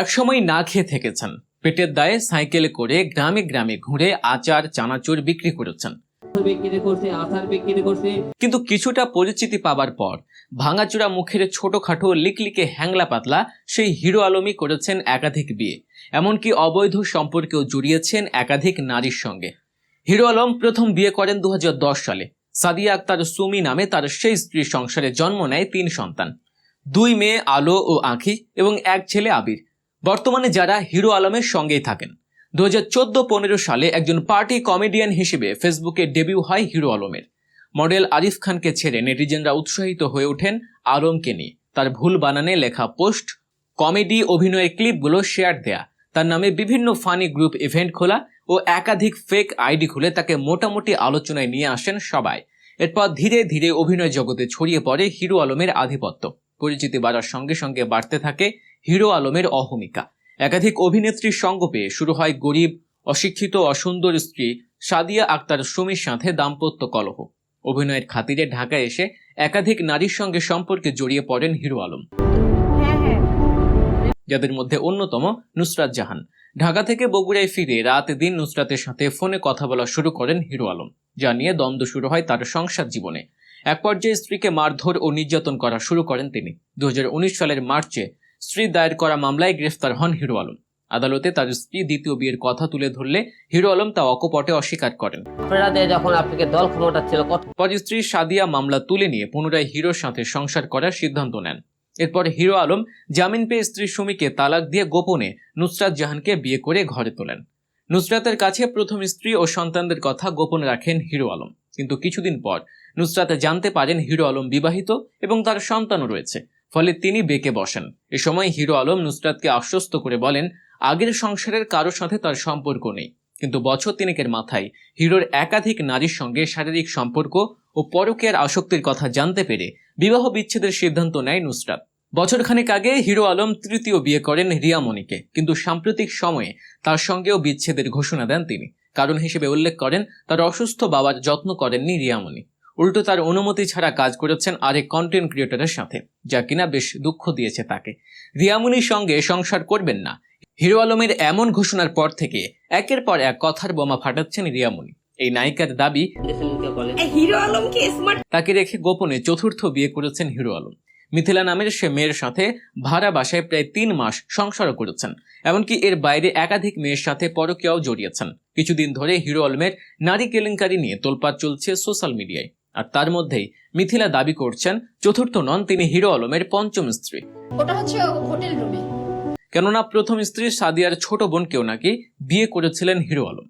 একসময় না খেয়ে থেকেছেন। পেটের দায়ে সাইকেলে করে গ্রামে গ্রামে ঘুরে আচার চানাচুর বিক্রি করেছেন। কিন্তু কিছুটা পরিচিতি পাবার পর ভাঙাচোরা মুখের ছোটখাটো লিকলিকে হ্যাংলা পাতলা সেই হিরো আলমই করেছেন একাধিক বিয়ে। এমনকি অবৈধ সম্পর্কেও জড়িয়েছেন একাধিক নারীর সঙ্গে। হিরো আলম প্রথম বিয়ে করেন দু হাজার দশ সালে। সাদিয়া আক্তার সুমি নামে তার সেই স্ত্রীর সংসারে জন্ম নেয় তিন সন্তান। দুই মেয়ে আলো ও আঁখি এবং এক ছেলে আবির। বর্তমানে যারা হিরো আলমের সঙ্গেই থাকেন। দু হাজার চোদ্দ পনেরো সালে একজন পার্টি কমেডিয়ান হিসেবে ফেসবুকে ডেবিউ হয় হিরো আলমের। মডেল আরিফ খানকে ছেড়ে নেটিজেনরা উৎসাহিত হয়ে ওঠেন আলমকে নিয়ে। তার ভুল বানানে লেখা পোস্ট, কমেডি অভিনয়ের ক্লিপগুলো শেয়ার দেয়া, তার নামে বিভিন্ন ফানি গ্রুপ ইভেন্ট খোলা ও একাধিক ফেক আইডি খুলে তাকে মোটামুটি আলোচনায় নিয়ে আসেন সবাই। এরপর ধীরে ধীরে অভিনয় জগতে ছড়িয়ে পড়ে হিরো আলমের আধিপত্য। পরিচিতি বাড়ার সঙ্গে সঙ্গে বাড়তে থাকে হিরো আলমের অহমিকা। একাধিক অভিনেত্রীর সঙ্গ পেয়ে শুরু হয় গরিব অশিক্ষিত অসুন্দর স্ত্রী সাদিয়া আক্তার সুমির সাথে দাম্পত্য কলহ। অভিনয়ের খাতিরে ঢাকায় এসে একাধিক নারীর সঙ্গে সম্পর্কে জড়িয়ে পড়েন হিরো আলম। হ্যাঁ হ্যাঁ। যাদের মধ্যে অন্যতম নুসরাত জাহান। ঢাকা থেকে বগুড়ায় ফিরে রাত দিন নুসরাতের সাথে ফোনে কথা বলা শুরু করেন হিরো আলম যা নিয়ে দ্বন্দ্ব শুরু হয় তার সংসার জীবনে। এক পর্যায়ে স্ত্রীকে মারধর ও নির্যাতন করা শুরু করেন তিনি। দু হাজার উনিশ সালের মার্চে স্ত্রী দায়ের করা মামলায় গ্রেফতার হন হিরো আলম। আদালতে তার স্ত্রী দ্বিতীয় বিয়ের কথা তুলে ধরলে হিরো আলম তা অকপটে অস্বীকার করেন। যখন আপনাকে দল ক্ষমতা ছিল কত স্ত্রী সাদিয়া মামলা তুলে নিয়ে পুনরায় হিরোর সাথে সংসার করার সিদ্ধান্ত নেন। এরপর হিরো আলম জামিন পেয়ে স্ত্রী সুমিকে তালাক দিয়ে গোপনে নুসরাত জাহানকে বিয়ে করে ঘরে তোলেন। নুসরাতের কাছে প্রথম স্ত্রী ও সন্তানদের কথা গোপন রাখেন হিরো আলম। কিন্তু কিছুদিন পর নুসরাত জানতে পারেন হিরো আলম বিবাহিত এবং তার সন্তানও রয়েছে। ফলে তিনি বেঁকে বসেন। এ সময় হিরো আলম নুসরাতকে আশ্বস্ত করে বলেন, আগের সংসারের কারোর সাথে তার সম্পর্ক নেই। কিন্তু বছর তিনেকের মাথায় হিরোর একাধিক নারীর সঙ্গে শারীরিক সম্পর্ক ও পরকীয়ার আসক্তির কথা জানতে পেরে বিবাহ বিচ্ছেদের সিদ্ধান্ত নেয় নুসরাত। বছরখানেক আগে হিরো আলম তৃতীয় বিয়ে করেন রিয়ামণিকে কিন্তু সাম্প্রতিক সময়ে তার সঙ্গেও বিচ্ছেদের ঘোষণা দেন তিনি। কারণ হিসেবে উল্লেখ করেন, তার অসুস্থ বাবার যত্ন করেননি রিয়ামণি উল্টো তার অনুমতি ছাড়া কাজ করেছেন আরেক কন্টেন্ট ক্রিয়েটরের সাথে যা কিনা বেশ দুঃখ দিয়েছে তাকে। রিয়ামুনির সঙ্গে সংসার করবেন না। হিরো আলমের এমন ঘোষণার পর থেকে একের পর এক কথার বোমা ফাটাচ্ছেন রিয়ামুনি। এই নায়িকার দাবি হিরো স্মার্ট তাকে রেখে গোপনে চতুর্থ বিয়ে করেছেন হিরো আলম। মিথিলা নামের সে মেয়ের সাথে ভাড়া বাসায় প্রায় তিন মাস সংসারও করেছেন এমনকি এর বাইরে একাধিক মেয়ের সাথে পরকীয়াও জড়িয়েছেন। কিছুদিন ধরে হিরো আলমের নারী কেলেঙ্কারি নিয়ে তোলপাড় চলছে সোশ্যাল মিডিয়ায়। আর তার মধ্যেই মিথিলা দাবি করছেন চতুর্থ নন তিনি হিরো আলমের পঞ্চম স্ত্রী। ওটা হচ্ছে হোটেল রুমে। কেননা প্রথম স্ত্রী সাদিয়ার ছোট বোন কেউ নাকি বিয়ে করেছিলেন হিরো আলম।